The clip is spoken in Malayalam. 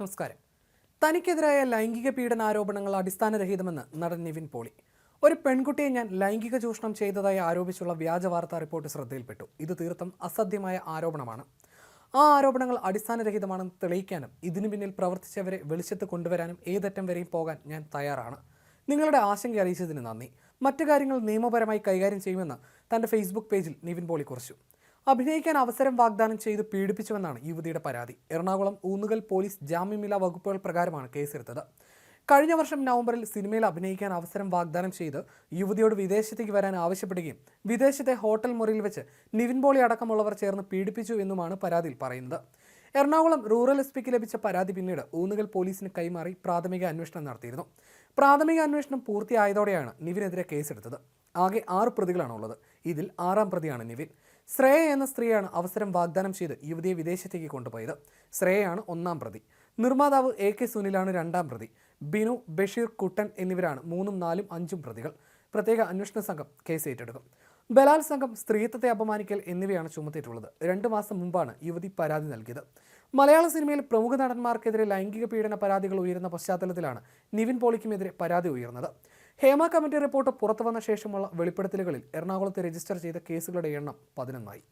നമസ്കാരം. തനിക്കെതിരായ ലൈംഗിക പീഡന ആരോപണങ്ങൾ അടിസ്ഥാനരഹിതമെന്ന് നടൻ നിവിൻ പോളി. ഒരു പെൺകുട്ടിയെ ഞാൻ ലൈംഗിക ചൂഷണം ചെയ്തതായി ആരോപിച്ചുള്ള വ്യാജ വാർത്താ റിപ്പോർട്ട് ശ്രദ്ധയിൽപ്പെട്ടു. ഇത് തീർത്തും അസത്യമായ ആരോപണമാണ്. ആ ആരോപണങ്ങൾ അടിസ്ഥാനരഹിതമാണെന്ന് തെളിയിക്കാനും ഇതിനു പിന്നിൽ പ്രവർത്തിച്ചവരെ വെളിച്ചത്ത് കൊണ്ടുവരാനും ഏതറ്റം വരെയും പോകാൻ ഞാൻ തയ്യാറാണ്. നിങ്ങളുടെ ആശങ്ക അറിയിച്ചതിന് നന്ദി. മറ്റു കാര്യങ്ങൾ നിയമപരമായി കൈകാര്യം ചെയ്യുമെന്ന് തന്റെ ഫേസ്ബുക്ക് പേജിൽ നിവിൻ പോളി കുറിച്ചു. അഭിനയിക്കാൻ അവസരം വാഗ്ദാനം ചെയ്ത് പീഡിപ്പിച്ചുവെന്നാണ് യുവതിയുടെ പരാതി. എറണാകുളം ഊന്നുകൽ പോലീസ് ജാമ്യമില്ലാ വകുപ്പുകൾ പ്രകാരമാണ് കേസെടുത്തത്. കഴിഞ്ഞ വർഷം നവംബറിൽ സിനിമയിൽ അഭിനയിക്കാൻ അവസരം വാഗ്ദാനം ചെയ്ത് യുവതിയോട് വിദേശത്തേക്ക് വരാൻ ആവശ്യപ്പെടുകയും വിദേശത്തെ ഹോട്ടൽ മുറിയിൽ വെച്ച് നിവിൻ പോളി അടക്കമുള്ളവർ ചേർന്ന് പീഡിപ്പിച്ചു എന്നുമാണ് പരാതിയിൽ പറയുന്നത്. എറണാകുളം റൂറൽ എസ് പിക്ക് ലഭിച്ച പരാതി പിന്നീട് ഊന്നുകൽ പോലീസിന് കൈമാറി പ്രാഥമിക അന്വേഷണം നടത്തിയിരുന്നു. പ്രാഥമിക അന്വേഷണം പൂർത്തിയായതോടെയാണ് നിവിനെതിരെ കേസെടുത്തത്. ആകെ ആറ് പ്രതികളാണ് ഉള്ളത് ഇതിൽ ആറാം പ്രതിയാണ് നിവിൻ. ശ്രേയ എന്ന സ്ത്രീയാണ് അവസരം വാഗ്ദാനം ചെയ്ത് യുവതിയെ വിദേശത്തേക്ക് കൊണ്ടുപോയത്. ശ്രേയയാണ് ഒന്നാം പ്രതി. നിർമ്മാതാവ് എ കെ സുനിലാണ് രണ്ടാം പ്രതി. ബിനു ബഷീർ കുട്ടൻ എന്നിവരാണ് മൂന്നും നാലും അഞ്ചും പ്രതികൾ. പ്രത്യേക അന്വേഷണ സംഘം കേസ് ഏറ്റെടുക്കും. ബലാത്സംഗം സ്ത്രീത്വത്തെ അപമാനിക്കൽ എന്നിവയാണ് ചുമത്തിയിട്ടുള്ളത്. രണ്ട് മാസം മുമ്പാണ് യുവതി പരാതി നൽകിയത്. മലയാള സിനിമയിൽ പ്രമുഖ നടന്മാർക്കെതിരെ ലൈംഗിക പീഡന പരാതികൾ ഉയരുന്ന പശ്ചാത്തലത്തിലാണ് നിവിൻ പോളിക്കുമെതിരെ പരാതി ഉയർന്നത്. ഹേമ കമ്മിറ്റി റിപ്പോർട്ട് പുറത്തുവന്ന ശേഷമുള്ള വെളിപ്പെടുത്തലുകളിൽ എറണാകുളത്ത് രജിസ്റ്റർ ചെയ്ത കേസുകളുടെ എണ്ണം പതിനൊന്നായി.